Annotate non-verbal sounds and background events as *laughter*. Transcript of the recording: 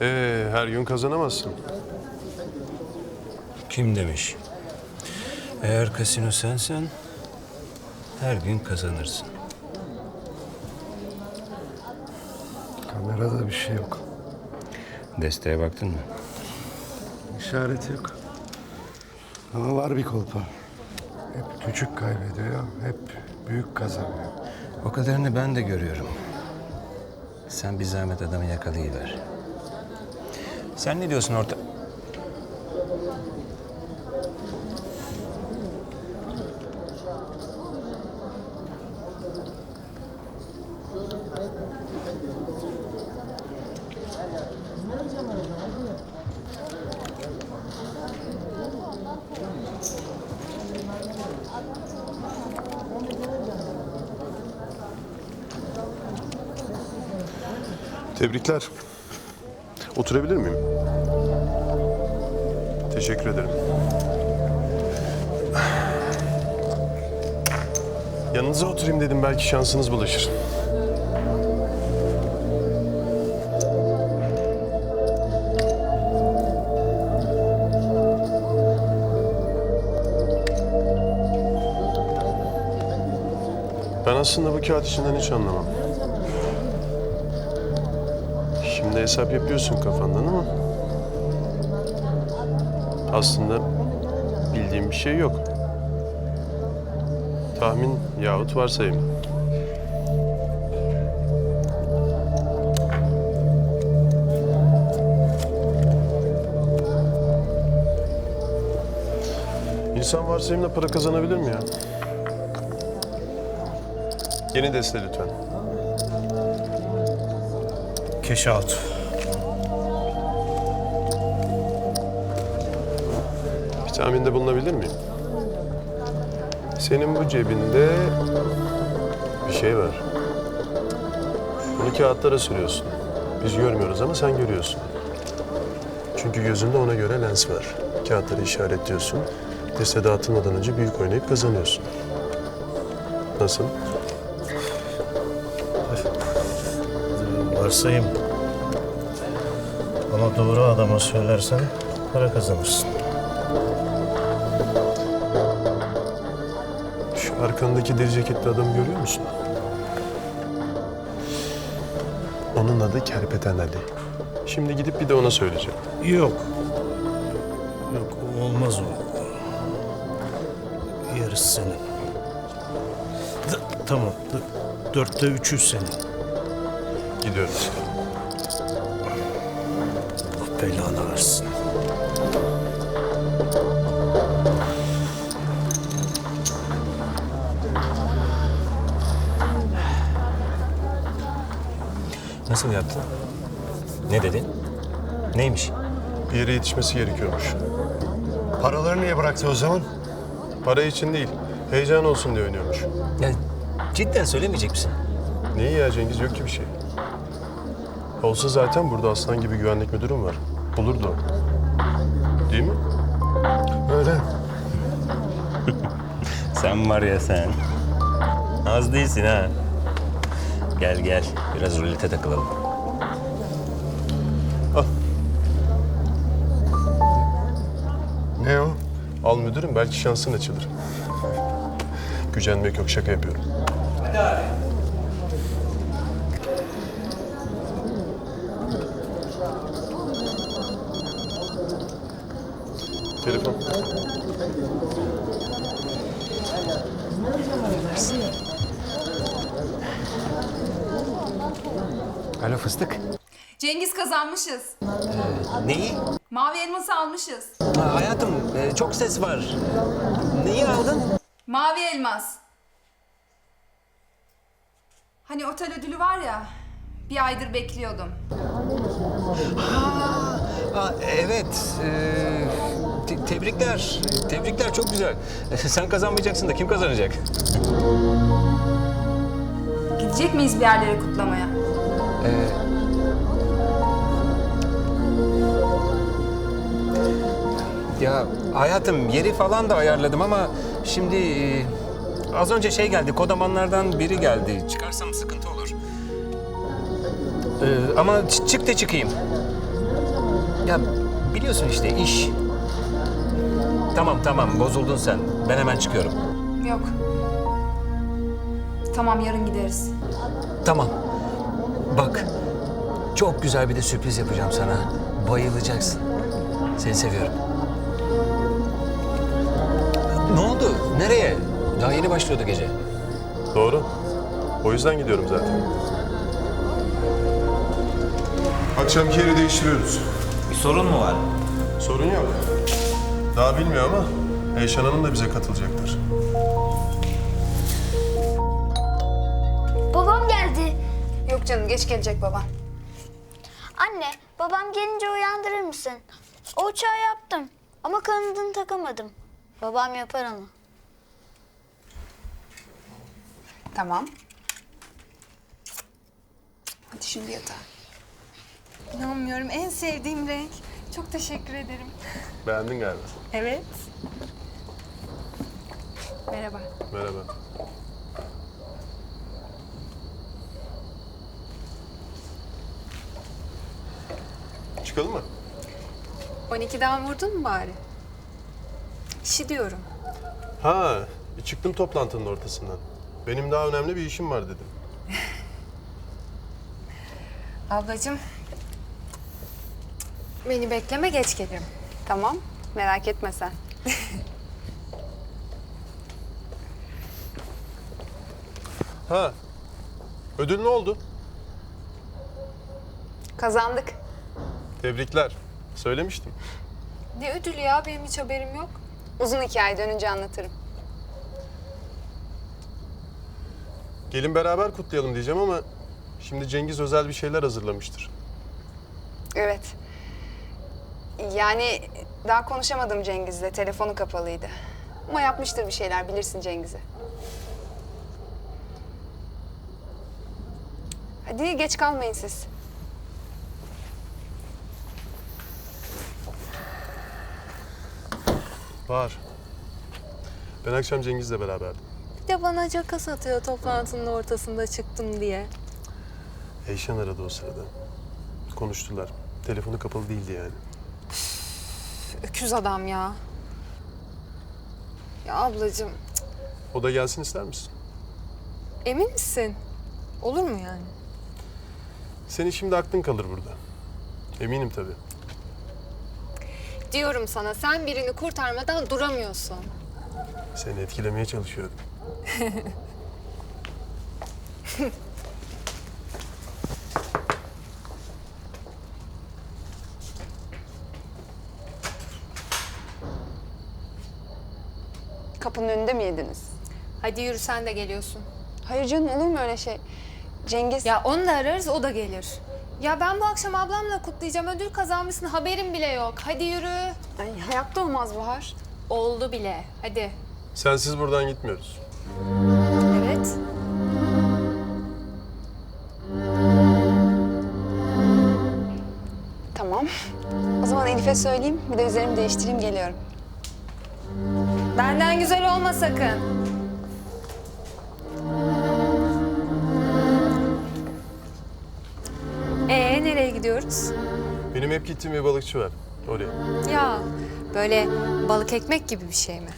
Ee, her gün kazanamazsın. Kim demiş? Eğer kasino sensen her gün kazanırsın. Kamerada bir şey yok. Desteğe baktın mı? İşaret yok. Ama var bir kolpa. Hep küçük kaybediyor, hep büyük kazanıyor. O kadarını ben de görüyorum. Sen bir zahmet adamı yakalayıver. Sen ne diyorsun orta... Tebrikler. Oturabilir miyim? Teşekkür ederim. Yanınıza oturayım dedim belki şansınız bulaşır. Ben aslında bu kağıt işinden hiç anlamam. Şimdi hesap yapıyorsun kafandan ama aslında bildiğim bir şey yok. Tahmin yahut varsayım. İnsan varsayımla para kazanabilir mi ya? Yeni deste lütfen. Cash out. Bir tahminde bulunabilir miyim? Senin bu cebinde bir şey var. Bunu kağıtlara sürüyorsun. Biz görmüyoruz ama sen görüyorsun. Çünkü gözünde ona göre lens var. Kağıtları işaretliyorsun. Deste dağıtılmadan önce büyük oynayıp kazanıyorsun. Nasıl? Varsayım. Ama doğru adama söylersen para kazanırsın. Şu arkandaki deri ceketli adamı görüyor musun? Onun adı Kerpeten Ali. Şimdi gidip bir de ona söyleyeceğim. Yok. Yok olmaz o. Yarısı senin. D- tamam. d- dörtte üçü senin. Gidiyorum. Allah belanı versin. Nasıl yaptın? Ne dedin? Neymiş? Bir yere yetişmesi gerekiyormuş. Paraları niye bıraktı o zaman? Para için değil, heyecan olsun diye oynuyormuş. Ya cidden söylemeyecek misin? Neyi ya Cengiz yok ki bir şey. Olsa zaten burada aslan gibi güvenlik müdürüm var. Bulurdu. Değil mi? Öyle. *laughs* Sen var ya sen. Az değilsin ha. Gel gel. Biraz rulete takılalım. Ne o? Al müdürüm belki şansın açılır. Gücenmek yok şaka yapıyorum. Telefon. Alo fıstık. Cengiz kazanmışız. Neyi? Mavi elması almışız. Ha, hayatım e, çok ses var. Neyi aldın? Mavi elmas. Hani otel ödülü var ya. Bir aydır bekliyordum. Aa, evet. e, tebrikler. Tebrikler çok güzel. *laughs* Sen kazanmayacaksın da kim kazanacak? Gidecek miyiz bir yerlere kutlamaya? Ya hayatım yeri falan da ayarladım ama şimdi e, az önce şey geldi, kodamanlardan biri geldi. Çıkarsam sıkıntı olur. Ee, ama çık da çıkayım. Ya biliyorsun işte iş. Tamam tamam bozuldun sen. Ben hemen çıkıyorum. Yok. Tamam yarın gideriz. Tamam. Bak çok güzel bir de sürpriz yapacağım sana. Bayılacaksın. Seni seviyorum. Ne oldu? Nereye? Daha yeni başlıyordu gece. Doğru. O yüzden gidiyorum zaten. Akşamki yeri değiştiriyoruz. Bir sorun mu var? Sorun yok. Daha bilmiyor ama Eyşan Hanım da bize katılacaktır. Babam geldi. Yok canım geç gelecek baban. Anne, babam gelince uyandırır mısın? O uçağı yaptım ama kanadını takamadım. Babam yapar onu. Tamam. Hadi şimdi yatağa. İnanmıyorum. En sevdiğim renk. Çok teşekkür ederim. Beğendin galiba. Evet. Merhaba. Merhaba. Çıkalım mı? 12'den vurdun mu bari? İşi diyorum. Ha, çıktım toplantının ortasından. Benim daha önemli bir işim var dedim. *laughs* Ablacığım. Beni bekleme geç gelirim. Tamam. Merak etme sen. *laughs* Ha, ödül ne oldu? Kazandık. Tebrikler. Söylemiştim. Ne ödülü ya? Benim hiç haberim yok. Uzun hikaye dönünce anlatırım. Gelin beraber kutlayalım diyeceğim ama şimdi Cengiz özel bir şeyler hazırlamıştır. Evet. Yani daha konuşamadım Cengiz'le. Telefonu kapalıydı. Ama yapmıştır bir şeyler bilirsin Cengiz'i. Hadi geç kalmayın siz. Var. Ben akşam Cengiz'le beraberdim. Bir de bana caka satıyor toplantının ortasında çıktım diye. Eyşan aradı o sırada. Konuştular. Telefonu kapalı değildi yani. Öküz adam ya. Ya ablacığım O da gelsin ister misin? emin misin? Olur mu yani? Senin şimdi aklın kalır burada. Eminim tabii. Diyorum sana sen birini kurtarmadan duramıyorsun. Seni etkilemeye çalışıyorum. *laughs* Kapının önünde mi yediniz? Hadi yürü sen de geliyorsun. Hayır canım olur mu öyle şey? Cengiz... Ya onu da ararız o da gelir. Ya ben bu akşam ablamla kutlayacağım. Ödül kazanmışsın haberim bile yok. Hadi yürü. Ay, hayatta olmaz Bahar. Oldu bile. Hadi. Sensiz buradan gitmiyoruz. Evet. Tamam. O zaman Elif'e söyleyeyim. Bir de üzerimi değiştireyim geliyorum. Benden güzel olma sakın. Ee nereye gidiyoruz? Benim hep gittiğim bir balıkçı var. Oraya. Ya böyle balık ekmek gibi bir şey mi?